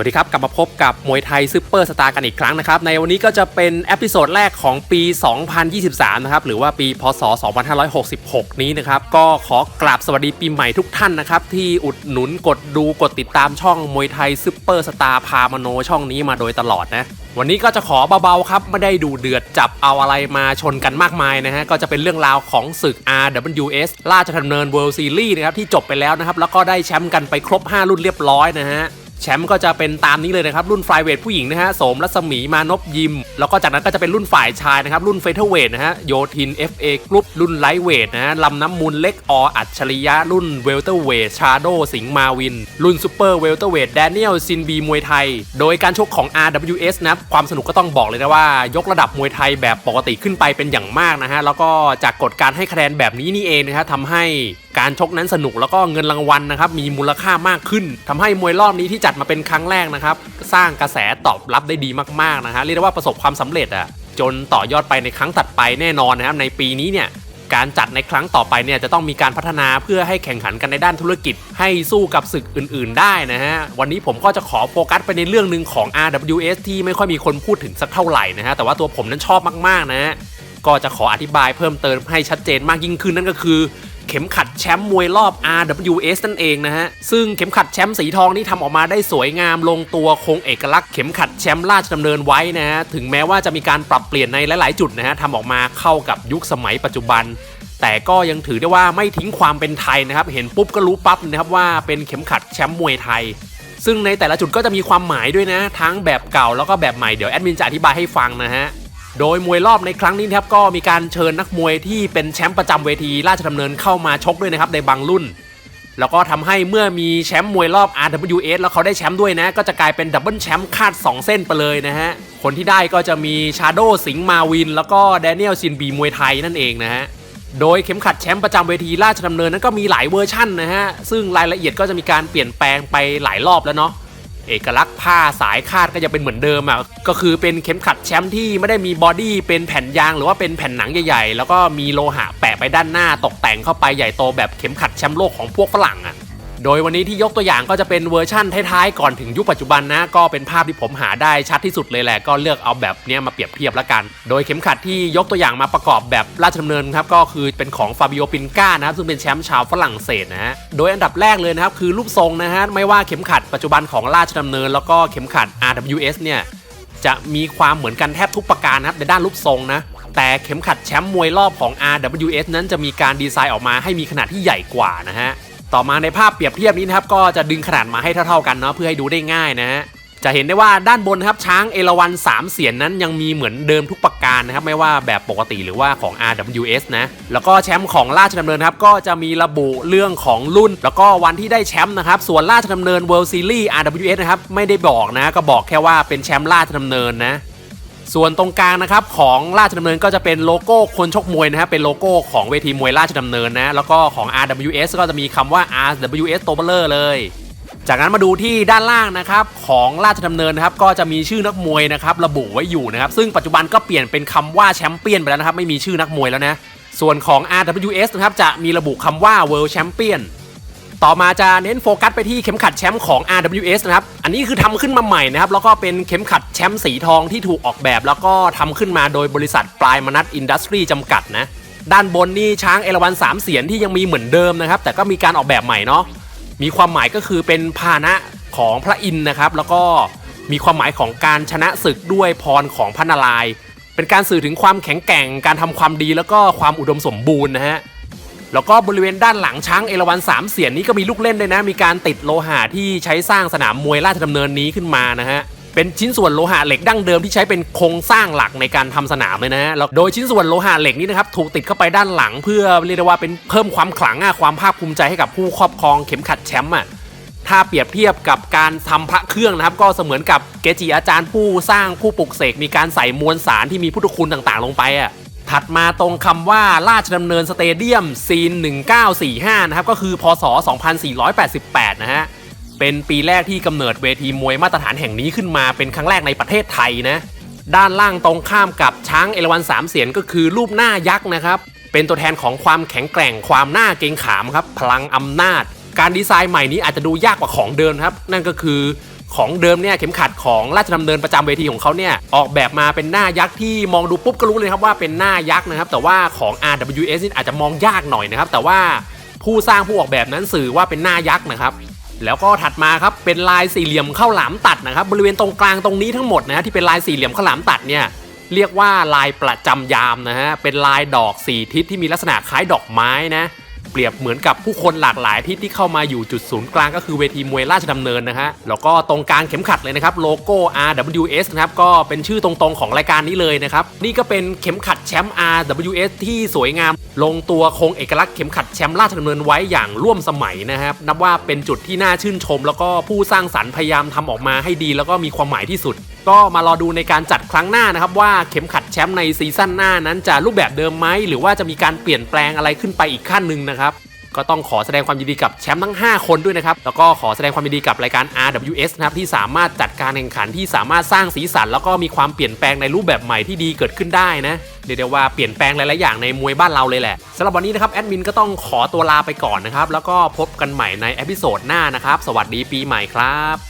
วัสดีครับ กลับมาพบกับมวยไทยซูเปอร์สตาร์กันอีกครั้งนะครับ ในวันนี้ก็จะเป็นเอพิโซดแรกของปี 2023 นะครับ หรือว่าปีพศ 2566 นี้นะครับ ก็ขอกราบสวัสดีปีใหม่ทุกท่านนะครับ ที่อุดหนุนกดดูกดติดตามช่องมวยไทยซูเปอร์สตาร์พามโนช่องนี้มาโดยตลอดนะวันนี้ก็จะขอเบาๆครับ ไม่ได้ดูเดือดจับเอาอะไรมาชนกันมากมายนะฮะ ก็จะเป็นเรื่องราวของศึก RWS ราชดำเนิน World Series นะครับที่จบไปแล้วนะครับ แล้วก็ได้แชมป์กันไปครบ 5 รุ่นเรียบร้อยนะฮะ แชมป์ก็จะเป็นตามนี้เลยนะครับ รุ่นไฟเวทผู้หญิงนะฮะโสมรัศมีมานพยิม แล้วก็จากนั้นก็จะเป็นรุ่นฝ่ายชายนะครับ รุ่นเฟเธอร์เวทนะฮะ โยทิน FA กรุ๊ปรุ่นไลท์เวทนะฮะ ลำน้ำมูลเล็กออัจฉริยะ รุ่นเวลเตอร์เวทชาโดสิงห์มาวิน รุ่นซูเปอร์เวลเตอร์เวทแดเนียลซินบีมวยไทย โดยการชกของ RWS นะครับความสนุกก็ต้องบอกเลยนะว่า ยกระดับมวยไทยแบบปกติขึ้นไปเป็นอย่างมากนะฮะแล้วก็จากกฎการให้คะแนนแบบนี้นี่เองนะครับทำให้การชกนั้นสนุกแล้วก็เงินรางวัลนะครับมีมูลค่ามากขึ้นทำให้มวยรอบนี้ที่จัดมาเป็นครั้งแรกนะครับสร้างกระแสตอบรับได้ดีมากๆนะฮะเรียกได้ว่าประสบความสำเร็จอะจนต่อยอดไปในครั้งตัดไปแน่นอนนะครับในปีนี้เนี่ยการจัดในครั้งต่อไปเนี่ยจะต้องมีการพัฒนาเพื่อให้แข่งขันกันในด้านธุรกิจ ให้สู้กับศึกอื่น ๆ ได้นะฮะ วันนี้ผมก็จะขอโฟกัสไปในเรื่องหนึ่งของ RWS ที่ไม่ค่อยมีคนพูดถึงสักเท่าไหร่นะฮะ แต่ว่าตัวผมนั้นชอบมาก ๆ นะฮะ ก็จะขออธิบายเพิ่มเติมให้ชัดเจนมากยิ่งขึ้นนั่นก็คือ เข็มขัดแชมป์มวยรอบ RWS นั่นเองนะฮะ ซึ่งเข็มขัดแชมป์สีทองนี่ทำออกมาได้สวยงามลงตัวคงเอกลักษณ์เข็มขัดแชมป์ราชดำเนินไว้นะฮะ ถึงแม้ว่าจะมีการปรับเปลี่ยนในหลาย ๆ จุดนะฮะทำออกมาเข้ากับยุคสมัยปัจจุบัน แต่ก็ยังถือได้ว่าไม่ทิ้งความเป็นไทยนะครับ เห็นปุ๊บก็รู้ปั๊บนะครับว่าเป็นเข็มขัดแชมป์มวยไทยซึ่งในแต่ละจุดก็จะมีความหมายด้วยนะ ทั้งแบบเก่าแล้วก็แบบใหม่เดี๋ยวแอดมินจะอธิบายให้ฟังนะฮะ โดยมวยรอบในครั้งนี้ครับก็มีการเชิญนักมวยที่เป็นแชมป์ประจำเวทีราชดำเนินเข้ามาชกด้วยนะครับในบางรุ่น แล้วก็ทำให้เมื่อมีแชมป์มวยรอบ RWS แล้วเขาได้แชมป์ด้วยนะ ก็จะกลายเป็นดับเบิลแชมป์คาด 2 เส้นไปเลยนะฮะ คนที่ได้ก็จะมีชาโดสิงห์มาวิน แล้วก็แดเนียลซินบีมวยไทยนั่นเองนะฮะโดยเข็มขัดแชมป์ประจำเวทีราชดำเนินนั้นก็มีหลายเวอร์ชั่นนะฮะ ซึ่งรายละเอียดก็จะมีการเปลี่ยนแปลงไปหลายรอบแล้วเนาะ เอกลักษณ์ผ้าสายคาดก็จะเป็นเหมือนเดิมอะก็คือเป็นเข็มขัดแชมป์ที่ไม่ได้มีบอดี้เป็นแผ่นยางหรือว่าเป็นแผ่นหนังใหญ่ๆ แล้วก็มีโลหะแปะไปด้านหน้าตกแต่งเข้าไปใหญ่โตแบบเข็มขัดแชมป์โลกของพวกฝรั่งอะ โดยวันนี้ที่ยกตัวอย่างก็จะเป็นเวอร์ชั่นท้ายๆก่อนถึงยุคปัจจุบันนะก็เป็นภาพที่ผมหาได้ชัดที่สุดเลยแหละก็เลือกเอาแบบเนี้ยมาเปรียบเทียบล้วกัน โดยเข็มขัดที่ยกตัวอย่างมาประกอบแบบราชดำเนินครับก็คือเป็นของฟาบิโอปินก้านะครับซึ่งเป็นแชมป์ชาวฝรั่งเศสนะฮะโดยอันดับแรกเลยนะครับคือรูปทรงนะฮะไม่ว่าเข็มขัดปัจจุบันของราชดำเนิน แล้วก็เข็มขัด RWS เนี่ยจะมีความเหมือนกันแทบทุกประการนะครับในด้านรูปทรงนะแต่เข็มขัดแชมป์มวยรอบของ RWS นั้นจะมีการดีไซน์ออกมาให้มีขนาดที่ใหญ่กว่านะฮะ ต่อมาในภาพเปรียบเทียบนี้นะครับก็จะดึงขนาดมาให้เท่าๆกันเนาะเพื่อให้ดูได้ง่ายนะฮะจะเห็นได้ว่าด้านบนนะครับช้างเอราวัน3 เสียนนั้นยังมีเหมือนเดิมทุกประการนะครับไม่ว่าแบบปกติหรือว่าของ RWS นะแล้วก็แชมป์ของราชดำเนินครับก็จะมีระบุเรื่องของรุ่น แล้วก็วันที่ได้แชมป์นะครับส่วนราชดำเนิน World Series RWS นะครับไม่ได้บอกนะ ก็บอกแค่ว่าเป็นแชมป์ราชดำเนินนะ ส่วนตรงกลางนะครับของราชดำเนินก็จะเป็นโลโก้คนชกมวยนะครับเป็นโลโก้ของเวทีมวยราชดำเนินนะแล้วก็ของ RWS ก็จะมีคำว่า RWS ตัวเบลเลอร์เลย จากนั้นมาดูที่ด้านล่างนะครับของราชดำเนินนะครับก็จะมีชื่อนักมวยนะครับระบุไว้อยู่นะครับซึ่งปัจจุบันก็เปลี่ยนเป็นคำว่าแชมเปี้ยนไปแล้วนะครับไม่มีชื่อนักมวยแล้วนะส่วนของ RWS นะครับจะมีระบุคำว่า World Champion ต่อมาจะเน้นโฟกัสไปที่เข็มขัดแชมป์ของ RWS นะครับ อันนี้คือทำขึ้นมาใหม่นะครับ แล้วก็เป็นเข็มขัดแชมป์สีทองที่ถูกออกแบบ แล้วก็ทำขึ้นมาโดยบริษัทปลายมนัทอินดัสทรีจำกัดนะ ด้านบนนี่ช้างเอราวันสามเสียนที่ยังมีเหมือนเดิมนะครับ แต่ก็มีการออกแบบใหม่เนาะ มีความหมายก็คือเป็นพาหนะของพระอินทร์นะครับ แล้วก็มีความหมายของการชนะศึกด้วยพรของพระนารายณ์ เป็นการสื่อถึงความแข็งแกร่ง การทำความดีแล้วก็ความอุดมสมบูรณ์นะฮะ แล้วก็บริเวณด้านหลังช้างเอราวันสามเสียนนี้ก็มีลูกเล่นด้วยนะ มีการติดโลหะที่ใช้สร้างสนามมวยราชดำเนินนี้ขึ้นมานะฮะเป็นชิ้นส่วนโลหะเหล็กดั้งเดิมที่ใช้เป็นโครงสร้างหลักในการทำสนามเลยนะฮะแล้วโดยชิ้นส่วนโลหะเหล็กนี้นะครับถูกติดเข้าไปด้านหลัง เพื่อเรียกได้ว่าเป็นเพิ่มความขลังอะความภาคภูมิใจให้กับผู้ครอบครองเข็มขัดแชมป์อะถ้าเปรียบเทียบกับการทำพระเครื่องนะครับ ก็เสมือนกับเกจิอาจารย์ผู้สร้างผู้ปลุกเสกมีการใส่มวลสารที่มีพุทธคุณต่างๆ ลงไปอะ ถัดมาตรงคำว่าราชดำเนินสเตเดียมซีน 1945 นะครับ ก็คือพศ 2488 นะฮะ เป็นปีแรกที่กำเนิดเวทีมวยมาตรฐานแห่งนี้ขึ้นมาเป็นครั้งแรกในประเทศไทยนะ ด้านล่างตรงข้ามกับช้างเอราวันสามเสียนก็คือรูปหน้ายักษ์นะครับ เป็นตัวแทนของความแข็งแกร่งความหน้าเกรงขามครับ พลังอำนาจ การดีไซน์ใหม่นี้อาจจะดูยากกว่าของเดิมครับ นั่นก็คือ ของเดิมเนี่ยเข็มขัดของราชดำเนินประจำเวทีของเขาเนี่ยออกแบบมาเป็นหน้ายักษ์ที่มองดูปุ๊บก็รู้เลยครับว่าเป็นหน้ายักษ์นะครับแต่ว่าของ RWS นี่อาจจะมองยากหน่อยนะครับแต่ว่าผู้สร้างผู้ออกแบบนั้นสื่อว่าเป็นหน้ายักษ์นะครับแล้วก็ถัดมาครับเป็นลายสี่เหลี่ยมข้าวหลามตัดนะครับบริเวณตรงกลางตรงนี้ทั้งหมดนะฮะที่เป็นลายสี่เหลี่ยมข้าวหลามตัดเนี่ยเรียกว่าลายประจำยามนะฮะเป็นลายดอกสี่ทิศที่มีลักษณะคล้ายดอกไม้นะ เปรียบเหมือนกับผู้คนหลากหลายที่ที่เข้ามาอยู่จุดศูนย์กลางก็คือเวทีมวยราชดำเนินนะฮะแล้วก็ตรงกลางเข็มขัดเลยนะครับโลโก้ RWS นะครับก็เป็นชื่อตรงๆของรายการนี้เลยนะครับนี่ก็เป็นเข็มขัดแชมป์ RWS ที่สวยงาม ลงตัวคงเอกลักษณ์เข็มขัดแชมป์ราชดำเนินไว้อย่างร่วมสมัยนะครับนับว่าเป็นจุดที่น่าชื่นชม แล้วก็ผู้สร้างสรรค์พยายามทำออกมาให้ดี แล้วก็มีความหมายที่สุดก็มารอดูในการจัดครั้งหน้านะครับ ว่าเข็มขัดแชมป์ในซีซั่นหน้านั้นจะรูปแบบเดิมไหมหรือว่าจะมีการเปลี่ยนแปลงอะไรขึ้นไปอีกขั้นหนึ่งนะครับก็ต้องขอแสดงความยินดีกับแชมป์ทั้ง 5 คนด้วยนะครับ แล้วก็ขอแสดงความยินดีกับรายการ RWS นะครับที่สามารถจัดการแข่งขันที่สามารถสร้างสีสัน แล้วก็มีความเปลี่ยนแปลงในรูปแบบใหม่ที่ดีเกิดขึ้นได้นะเรียกได้ว่าเปลี่ยนแปลงหลายๆอย่างในมวยบ้านเราเลยแหละสำหรับวันนี้นะครับแอดมินก็ต้องขอตัวลาไปก่อนนะครับแล้วก็พบกันใหม่ในเอพิโซดหน้านะครับสวัสดีปีใหม่ครับ